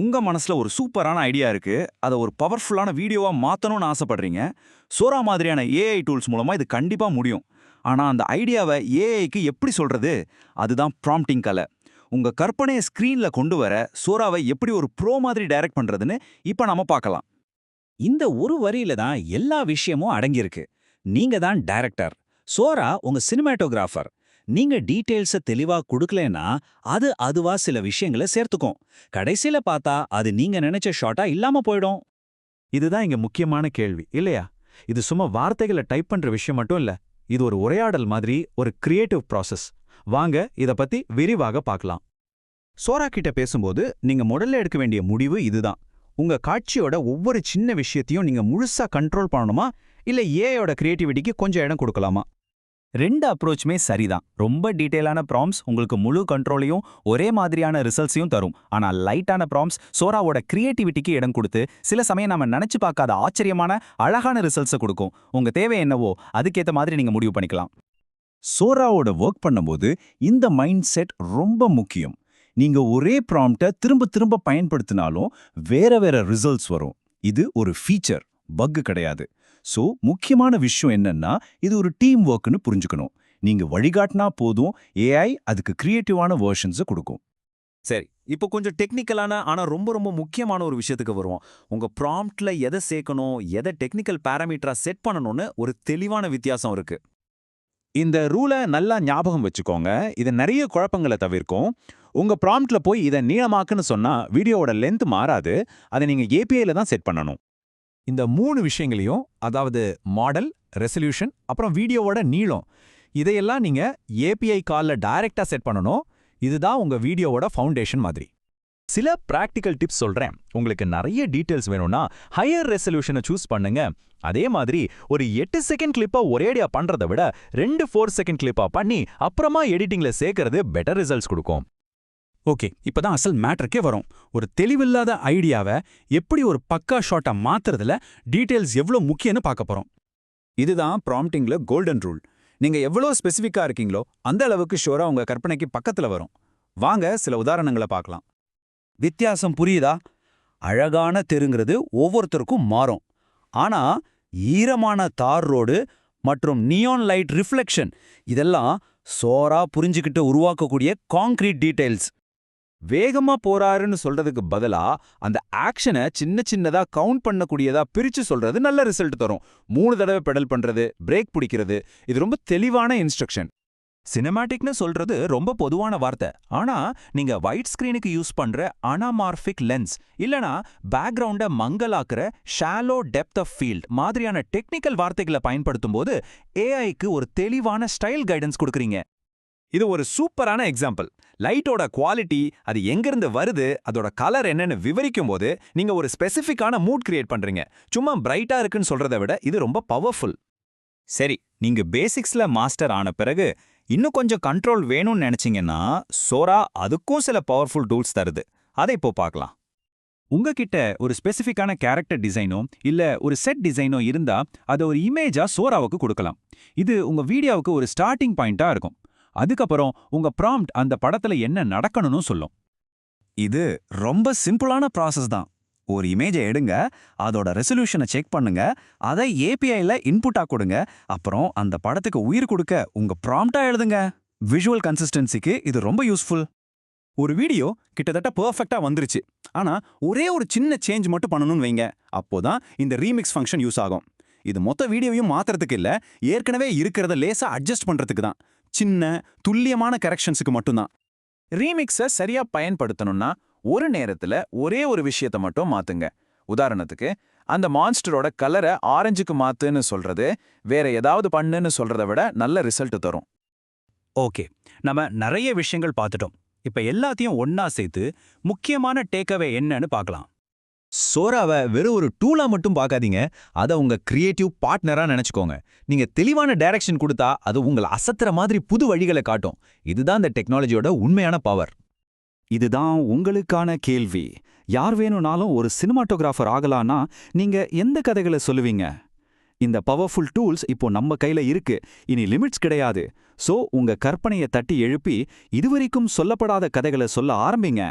உங்க மனசுல ஒரு சூப்பரான ஐடியா இருக்கு. அதை ஒரு பவர்ஃபுல்லான வீடியோவா மாற்றணும்னு ஆசைப்பட்றீங்க. சோரா மாதிரியான ஏஐ டூல்ஸ் மூலமா இது கண்டிப்பா முடியும். ஆனா அந்த ஐடியாவை ஏஐக்கு எப்படி சொல்றது? அதுதான் ப்ராம்ப்டிங் கலை. உங்க கற்பனையை ஸ்க்ரீன்ல கொண்டு வர சோராவை எப்படி ஒரு ப்ரோ மாதிரி டைரக்ட் பண்றதுன்னு இப்ப நாம பார்க்கலாம் இந்த ஒரு வரியில தான் எல்லா விஷயமும் அடங்கியிருக்கு. நீங்க தான் டைரக்டர் சோரா உங்க சினிமேட்டோகிராஃபர் நீங்க டீட்டெயில்ஸை தெளிவா கொடுக்கலன்னா அது அதுவா சில விஷயங்களை சேர்த்துக்கும். கடைசியில பார்த்தா அது நீங்க நினைச்ச ஷாட்டா இல்லாம போயிடும். இதுதான் இங்க முக்கியமான கேள்வி இல்லையா? இது சும்மா வார்த்தைகளை டைப் பண்ற விஷயம் மட்டும் இல்ல இது ஒரு உரையாடல் மாதிரி ஒரு கிரியேட்டிவ் ப்ராசஸ் வாங்க இத பத்தி விரிவாக பார்க்கலாம். சோரா கிட்ட பேசும்போது நீங்க முதல்ல எடுக்க வேண்டிய முடிவு இதுதான். உங்க காட்சியோட ஒவ்வொரு சின்ன விஷயத்தையும் நீங்க முழுசா கண்ட்ரோல் பண்ணணுமா? இல்ல ஏயோட கிரியேட்டிவிட்டிக்கு கொஞ்சம் இடம் கொடுக்கலாமா? ரெண்டு அப்ரோச்சுமே சரிதான். ரொம்ப டீட்டெயிலான ப்ராம்ஸ் உங்களுக்கு முழு கண்ட்ரோலையும் ஒரே மாதிரியான ரிசல்ட்ஸையும் தரும். ஆனால் லைட்டான ப்ராம்ஸ் சோராவோட கிரியேட்டிவிட்டிக்கு இடம் கொடுத்து சில சமயம் நம்ம நினைச்சு பார்க்காத ஆச்சரியமான அழகான ரிசல்ட்ஸை கொடுக்கும். உங்க தேவை என்னவோ அதுக்கேற்ற மாதிரி நீங்க முடிவு பண்ணிக்கலாம். சோராவோட ஒர்க் பண்ணும்போது இந்த மைண்ட் செட் ரொம்ப முக்கியம். நீங்க ஒரே ப்ராம்ப்டை திரும்ப திரும்ப பயன்படுத்தினாலும் வேற வேற ரிசல்ட்ஸ் வரும். இது ஒரு ஃபீச்சர் பக்கு கிடையாது. சோ முக்கியமான விஷயம் என்னன்னா இது ஒரு டீம் ஒர்க்னு புரிஞ்சுக்கணும். நீங்க வழிகாட்டினா போதும் ஏஐ அதுக்கு கிரியேட்டிவான வேர்ஷன்ஸை கொடுக்கும். சரி இப்போ கொஞ்சம் டெக்னிக்கலான ஆனா ரொம்ப ரொம்ப முக்கியமான ஒரு விஷயத்துக்கு வருவோம். உங்க ப்ராம்ப்டில் எதை சேர்க்கணும் எதை டெக்னிக்கல் பேராமீட்டராக செட் பண்ணணும்னு ஒரு தெளிவான வித்தியாசம் இருக்கு. இந்த ரூலை நல்லா ஞாபகம் வச்சுக்கோங்க. இது நிறைய குழப்பங்களை தவிர்க்கும். உங்க ப்ராம்ப்டில் போய் இதை நீளமாக்குன்னு சொன்னா வீடியோவோட லென்த் மாறாது. அதை நீங்க ஏபிஐல தான் செட் பண்ணணும். இந்த மூணு விஷயங்களையும் அதாவது மாடல் ரெசல்யூஷன் அப்புறம் வீடியோவோட நீளம் இதையெல்லாம் நீங்க ஏபிஐ கால்ல டைரெக்டாக செட் பண்ணணும். இதுதான் உங்க வீடியோவோட ஃபவுண்டேஷன் மாதிரி. சில பிராக்டிக்கல் டிப்ஸ் சொல்றேன். உங்களுக்கு நிறைய டீட்டெயில்ஸ் வேணும்னா ஹையர் ரெசல்யூஷனை சூஸ் பண்ணுங்க. அதே மாதிரி ஒரு எட்டு செகண்ட் கிளிப்பாக ஒரேடியா பண்ணுறதை விட ரெண்டு ஃபோர் செகண்ட் கிளிப்பா பண்ணி அப்புறமா எடிட்டிங்ல சேர்க்கறது பெட்டர் ரிசல்ட்ஸ் கொடுக்கும். ஓகே இப்பதான் அசல் மேட்டருக்கே வரும். ஒரு தெளிவில்லாத ஐடியாவை எப்படி ஒரு பக்கா ஷாட்டா மாத்துறதுல டீடைல்ஸ் எவ்வளோ முக்கியம்னு பார்க்க போறோம். இதுதான் ப்ராம்ப்டிங்ல கோல்டன் ரூல். நீங்க எவ்வளோ ஸ்பெசிஃபிக்கா இருக்கீங்களோ அந்த அளவுக்கு ஷோரா உங்க கற்பனைக்கு பக்கத்துல வரும். வாங்க சில உதாரணங்களை பார்க்கலாம். வித்தியாசம் புரியுதா? அழகான தெருங்கிறது ஒவ்வொருத்தருக்கும் மாறும். ஆனா ஈரமான தார் ரோடு மற்றும் நியான் லைட் ரிஃப்ளெக்ஷன் இதெல்லாம் சோரா புரிஞ்சுக்கிட்டு உருவாக்கக்கூடிய காங்க்ரீட் டீடைல்ஸ் வேகமா போறாருன்னு சொல்றதுக்கு பதிலா அந்த ஆக்ஷனை சின்ன சின்னதா கவுண்ட் பண்ணக்கூடியதா பிரிச்சு சொல்றது நல்ல ரிசல்ட் தரும். மூணு தடவை பெடல் பண்றது பிரேக் பிடிக்கிறது இது ரொம்ப தெளிவான இன்ஸ்ட்ரக்ஷன் சினிமாட்டிக்னு சொல்றது ரொம்ப பொதுவான வார்த்தை. ஆனா நீங்க ஒயிட் ஸ்கிரீனுக்கு யூஸ் பண்ற அனாமார்பிக் லென்ஸ் இல்லனா பேக்ரவுண்ட மங்கலாக்குற ஷாலோ டெப்த் ஆஃப் ஃபீல்ட் மாதிரியான டெக்னிக்கல் வார்த்தைகளை பயன்படுத்தும் போது ஏஐக்கு ஒரு தெளிவான ஸ்டைல் கைடன்ஸ் கொடுக்குறீங்க. இது ஒரு சூப்பரான எக்ஸாம்பிள் லைட்டோட குவாலிட்டி அது எங்கிருந்து வருது அதோட கலர் என்னன்னு விவரிக்கும் போது நீங்க ஒரு ஸ்பெசிஃபிக்கான மூட் கிரியேட் பண்றீங்க. சும்மா பிரைட்டா இருக்குன்னு சொல்றதை விட இது ரொம்ப பவர்ஃபுல் சரி நீங்க பேசிக்ஸ்ல மாஸ்டர் ஆன பிறகு இன்னும் கொஞ்சம் கண்ட்ரோல் வேணும்னு நினைச்சீங்கன்னா சோரா அதுக்கும் சில பவர்ஃபுல் டூல்ஸ் தருது. அதை இப்போ பார்க்கலாம். உங்ககிட்ட ஒரு ஸ்பெசிஃபிக்கான கேரக்டர் டிசைனோ இல்ல ஒரு செட் டிசைனோ இருந்தா அதை ஒரு இமேஜா சோராவுக்கு கொடுக்கலாம். இது உங்க வீடியோவுக்கு ஒரு ஸ்டார்டிங் பாயிண்டா இருக்கும். அதுக்கப்புறம் உங்க ப்ராம்ப்ட் அந்த படத்துல என்ன நடக்கணும்னு சொல்லும். இது ரொம்ப சிம்பிளான ப்ராசஸ் தான். ஒரு இமேஜை எடுங்க அதோட ரெசல்யூஷனை செக் பண்ணுங்க அதை ஏபிஐல இன்புட்டா கொடுங்க அப்புறம் அந்த படத்துக்கு உயிர் கொடுக்க உங்க ப்ராம்ப்டா எழுதுங்க. விஷுவல் கன்சிஸ்டன்சிக்கு இது ரொம்ப யூஸ்ஃபுல் ஒரு வீடியோ கிட்டத்தட்ட பெர்ஃபெக்ட்டா வந்துருச்சு. ஆனா ஒரே ஒரு சின்ன சேஞ்ச் மட்டும் பண்ணணும்னு வைங்க. அப்போதான் இந்த ரீமிக்ஸ் ஃபங்க்ஷன் யூஸ் ஆகும். இது மொத்த வீடியோவையும் மாத்துறதுக்கு இல்ல ஏற்கனவே இருக்கிறத லேசா அட்ஜஸ்ட் பண்றதுக்கு தான். சின்ன துல்லியமான கரெக்ஷன்ஸுக்கு மட்டும்தான். ரீமிக்ஸை சரியா பயன்படுத்தணும்னா ஒரு நேரத்துல ஒரே ஒரு விஷயத்த மட்டும் மாத்துங்க. உதாரணத்துக்கு அந்த மான்ஸ்டரோட கலரை ஆரஞ்சுக்கு மாத்துன்னு சொல்றது வேற ஏதாவது பண்ணுன்னு சொல்றதை விட நல்ல ரிசல்ட் தரும். ஓகே. நம்ம நிறைய விஷயங்கள் பார்த்துட்டோம். இப்ப எல்லாத்தையும் ஒன்னா சேர்த்து முக்கியமான டேக்அவே என்னன்னு பார்க்கலாம். சோராவை வெறும் ஒரு டூலா மட்டும் பார்க்காதீங்க. அதை உங்க கிரியேட்டிவ் பார்ட்னரா நினைச்சுக்கோங்க. நீங்க தெளிவான டைரக்ஷன் கொடுத்தா அது உங்களை அசத்துற மாதிரி புது வழிகளை காட்டும். இதுதான் இந்த டெக்னாலஜியோட உண்மையான பவர் இதுதான் உங்களுக்கான கேள்வி. யார் வேணும்னாலும் ஒரு சினிமாட்டோகிராஃபர் ஆகலான்னா நீங்க எந்த கதைகளை சொல்லுவீங்க? இந்த பவர்ஃபுல் டூல்ஸ் இப்போ நம்ம கையில இருக்கு. இனி லிமிட்ஸ் கிடையாது. சோ உங்க கற்பனையை தட்டி எழுப்பி இதுவரைக்கும் சொல்லப்படாத கதைகளை சொல்ல ஆரம்பிங்க.